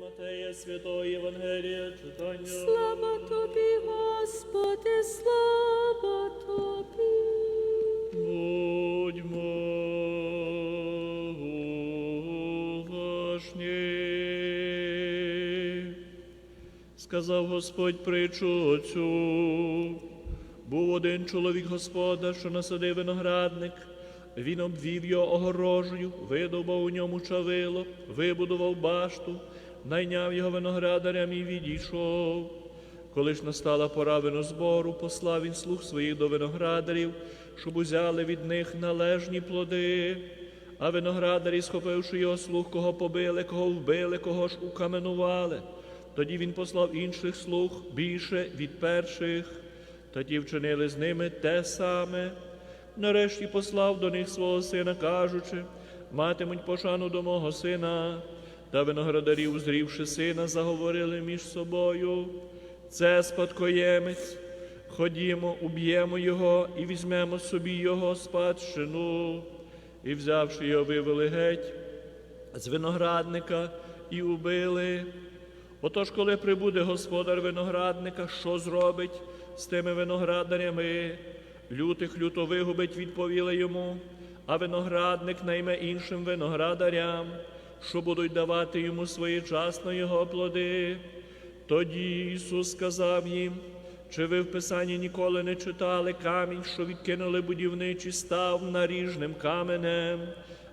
Матея Святого Євангелія читання. Слава тобі, Господи, слава тобі. Будьмо уважні. Сказав Господь притчу оцю. Був один чоловік господар, що насадив виноградник. Він обвів його огорожею, видобав у ньому чавило, вибудував башту, найняв його виноградарям і відійшов. Коли ж настала пора винозбору, послав він слуг своїх до виноградарів, щоб узяли від них належні плоди. А виноградарі, схопивши його слуг, кого побили, кого вбили, кого ж укаменували. Тоді він послав інших слуг більше від перших. Тоді вчинили з ними те саме. Нарешті послав до них свого сина, кажучи, матимуть пошану до мого сина. Та виноградарі, узрівши сина, заговорили між собою. Це спадкоємець. Ходімо, уб'ємо його і візьмемо собі його спадщину. І, взявши його, вивели геть з виноградника і убили. Отож, коли прибуде господар виноградника, що зробить з тими виноградарями? Лютих люто вигубить, відповіли йому, а виноградник найме іншим виноградарям, що будуть давати йому своєчасно його плоди. Тоді Ісус сказав їм, чи ви в Писанні ніколи не читали камінь, що відкинули будівничі, став наріжним каменем.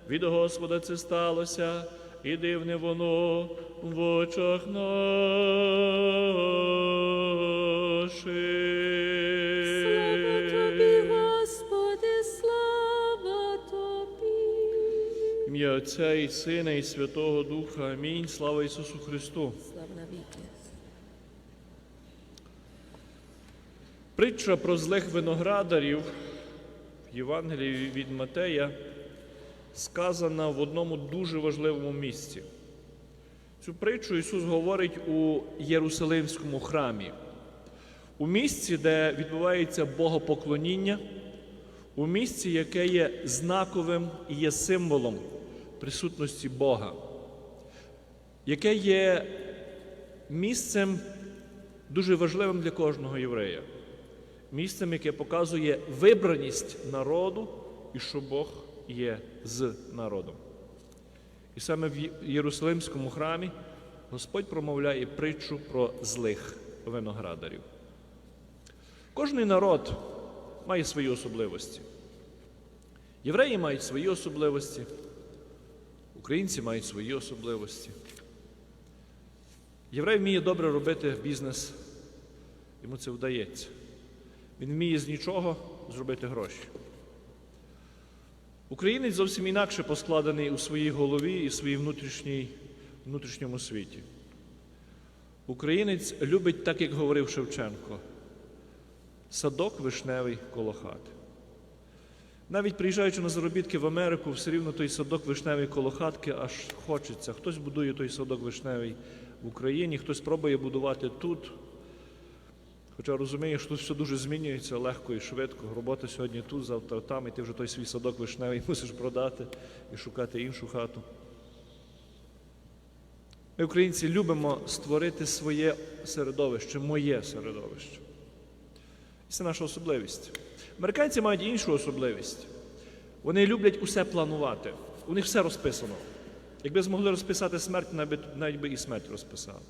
Від Господа це сталося, і дивне воно в очах Слава Отця і Сина, і Святого Духа. Амінь. Слава Ісусу Христу. Слава навіки. Притча про злих виноградарів в Євангелії від Матея сказана в одному дуже важливому місці. Цю притчу Ісус говорить у Єрусалимському храмі, у місці, де відбувається богопоклоніння, у місці, яке є знаковим і є символом присутності Бога, яке є місцем дуже важливим для кожного єврея місцем, яке показує вибраність народу і що Бог є з народом. І саме в Єрусалимському храмі Господь промовляє притчу про злих виноградарів. Кожний народ має свої особливості. Євреї мають свої особливості, українці мають свої особливості. Єврей вміє добре робити бізнес, йому це вдається. Він вміє з нічого зробити гроші. Українець зовсім інакше поскладений у своїй голові і своїй внутрішній, внутрішньому світі. Українець любить, так як говорив Шевченко, садок вишневий коло хати. Навіть приїжджаючи на заробітки в Америку, все рівно той садок вишневий коло хатки аж хочеться. Хтось будує той садок вишневий в Україні, хтось пробує будувати тут. Хоча розумієш, тут все дуже змінюється легко і швидко. Робота сьогодні тут, завтра там, і ти вже той свій садок вишневий мусиш продати і шукати іншу хату. Ми, українці, любимо створити своє середовище, моє середовище. І це наша особливість. Американці мають іншу особливість. Вони люблять усе планувати. У них все розписано. Якби змогли розписати смерть, навіть, би і смерть розписали.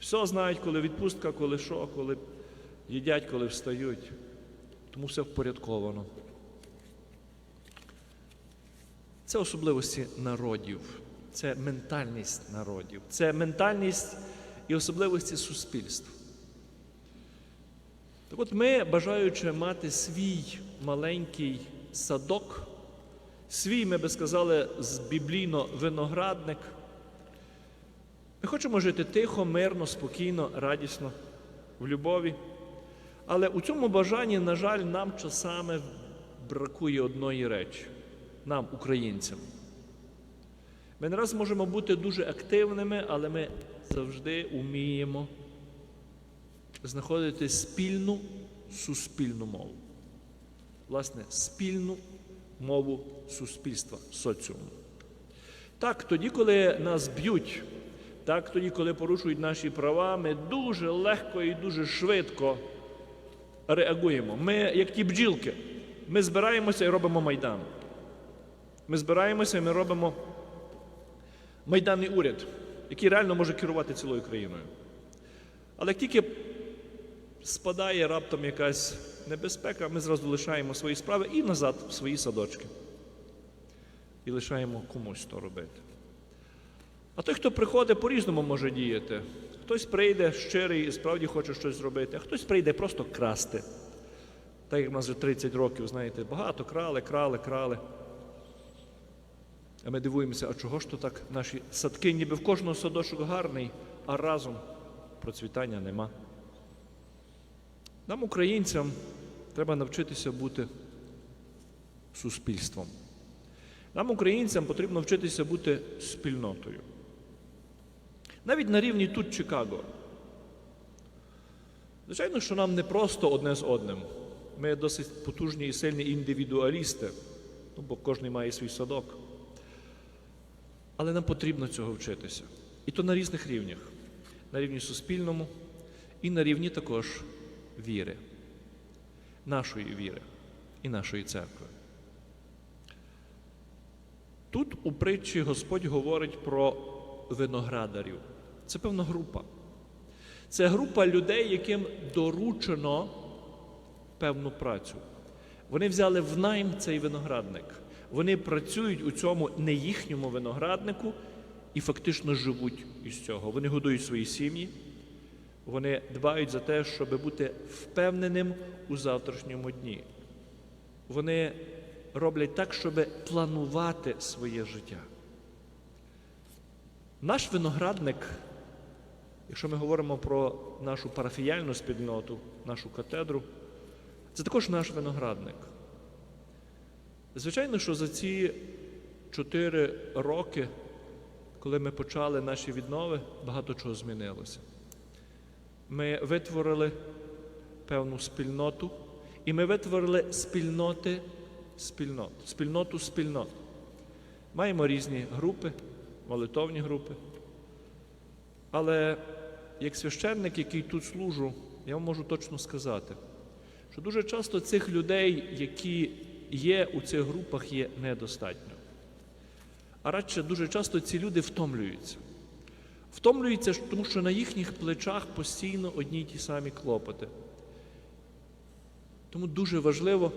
Все знають, коли відпустка, коли що, коли їдять, коли встають. Тому все впорядковано. Це особливості народів, це ментальність народів, це ментальність і особливості суспільств. Так от ми, бажаючи мати свій маленький садок, свій, ми би сказали, з біблійно виноградник. Ми хочемо жити тихо, мирно, спокійно, радісно, в любові. Але у цьому бажанні, на жаль, нам часами бракує одної речі, нам, українцям. Ми не раз можемо бути дуже активними, але ми завжди вміємо знаходити спільну суспільну мову. Власне, спільну мову суспільства, соціуму. Так, тоді, коли нас б'ють, Так тоді, коли порушують наші права, ми дуже легко і дуже швидко реагуємо. Ми, як ті бджілки, ми збираємося і робимо майдан. Ми збираємося і ми робимо майданний уряд, який реально може керувати цілою країною. Але як тільки спадає раптом якась небезпека, ми зразу лишаємо свої справи і назад в свої садочки. І лишаємо комусь то робити. А той, хто приходить, по-різному може діяти. Хтось прийде щирий і справді хоче щось зробити, а хтось прийде просто красти. Так як в нас вже 30 років, знаєте, багато крали, крали, крали. А ми дивуємося, а чого ж то так наші садки, ніби в кожного садочок гарний, а разом процвітання нема. Нам, українцям, треба навчитися бути суспільством. Нам, українцям, потрібно вчитися бути спільнотою. Навіть на рівні тут Чикаго. Звичайно, що нам не просто одне з одним. Ми досить потужні і сильні індивідуалісти, ну, бо кожен має свій садок. Але нам потрібно цього вчитися. І то на різних рівнях. На рівні суспільному і на рівні також віри, нашої віри і нашої церкви. Тут у притчі Господь говорить про виноградарів. Це певна група. Це група людей, яким доручено певну працю. Вони взяли в найм цей виноградник. Вони працюють у цьому не їхньому винограднику і фактично живуть із цього. Вони годують свої сім'ї, вони дбають за те, щоб бути впевненим у завтрашньому дні. Вони роблять так, щоб планувати своє життя. Наш виноградник, якщо ми говоримо про нашу парафіяльну спільноту, нашу катедру, це також наш виноградник. Звичайно, що за ці чотири роки, коли ми почали наші віднови, багато чого змінилося. Ми витворили певну спільноту, і ми витворили спільноти спільнот, спільноту спільнот. Маємо різні групи, молитовні групи. Але як священник, який тут служу, я вам можу точно сказати, що дуже часто цих людей, які є у цих групах, є недостатньо. А радше дуже часто ці люди втомлюються. Втомлюються, тому що на їхніх плечах постійно одні й ті самі клопоти. Тому дуже важливо,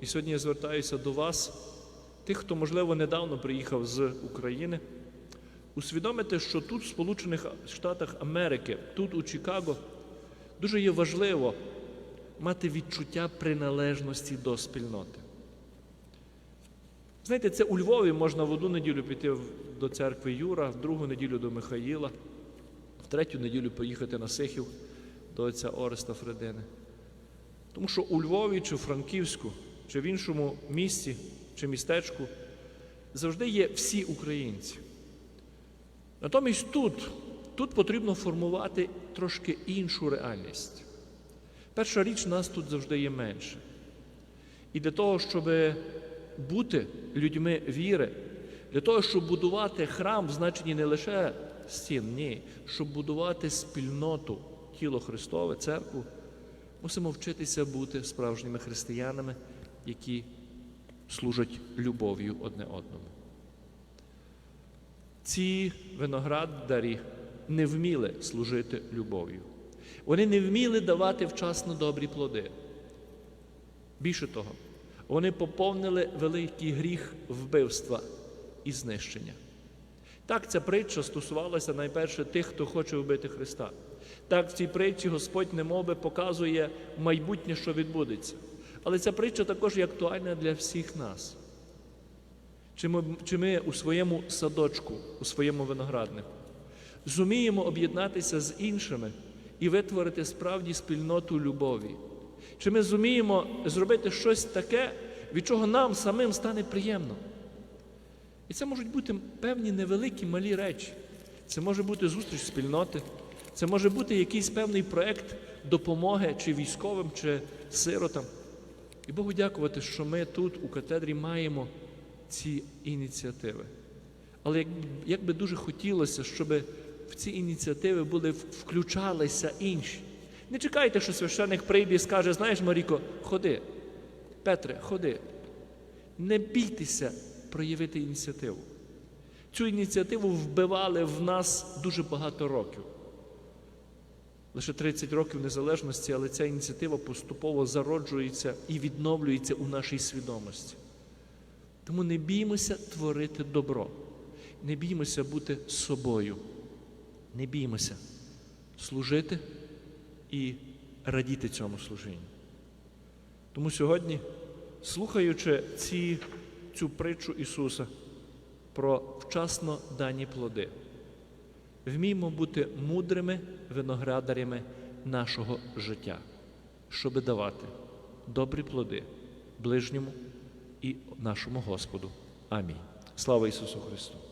і сьогодні я звертаюся до вас, тих, хто, можливо, недавно приїхав з України, усвідомити, що тут, в Сполучених Штатах Америки, тут у Чикаго, дуже є важливо мати відчуття приналежності до спільноти. Знаєте, це у Львові можна в одну неділю піти до церкви Юра, в другу неділю до Михаїла, в третю неділю поїхати на Сихів до отця Ореста Фредини. Тому що у Львові чи Франківську, чи в іншому місті, чи містечку завжди є всі українці. Натомість тут, тут потрібно формувати трошки іншу реальність. Перша річ, нас тут завжди є менше. І для того, щоб бути людьми віри, для того, щоб будувати храм, в значенні не лише стін, ні, щоб будувати спільноту, тіло Христове, церкву, мусимо вчитися бути справжніми християнами, які служать любов'ю одне одному. Ці виноградарі не вміли служити любов'ю. Вони не вміли давати вчасно добрі плоди. Більше того, вони поповнили великий гріх вбивства і знищення. Так, ця притча стосувалася найперше тих, хто хоче вбити Христа. Так, в цій притчі Господь немовби показує майбутнє, що відбудеться. Але ця притча також є актуальна для всіх нас. Чи ми, чи ми у своєму садочку, у своєму винограднику зуміємо об'єднатися з іншими і витворити справді спільноту любові? Чи ми зуміємо зробити щось таке, від чого нам самим стане приємно? І це можуть бути певні невеликі малі речі. Це може бути зустріч спільноти, це може бути якийсь певний проект допомоги чи військовим, чи сиротам. І Богу дякувати, що ми тут у катедрі маємо ці ініціативи. Але як, як би дуже хотілося, щоб в ці ініціативи були включалися інші. Не чекайте, що священик прийде і скаже, знаєш, Маріко, ходи. Петре, ходи. Не бійтеся проявити ініціативу. Цю ініціативу вбивали в нас дуже багато років. Лише 30 років незалежності, але ця ініціатива поступово зароджується і відновлюється у нашій свідомості. Тому не біймося творити добро, не біймося бути собою, не біймося служити і радіти цьому служінню. Тому сьогодні, слухаючи ці, цю притчу Ісуса про вчасно дані плоди, вміємо бути мудрими виноградарями нашого життя, щоби давати добрі плоди ближньому і нашому Господу. Амінь. Слава Ісусу Христу!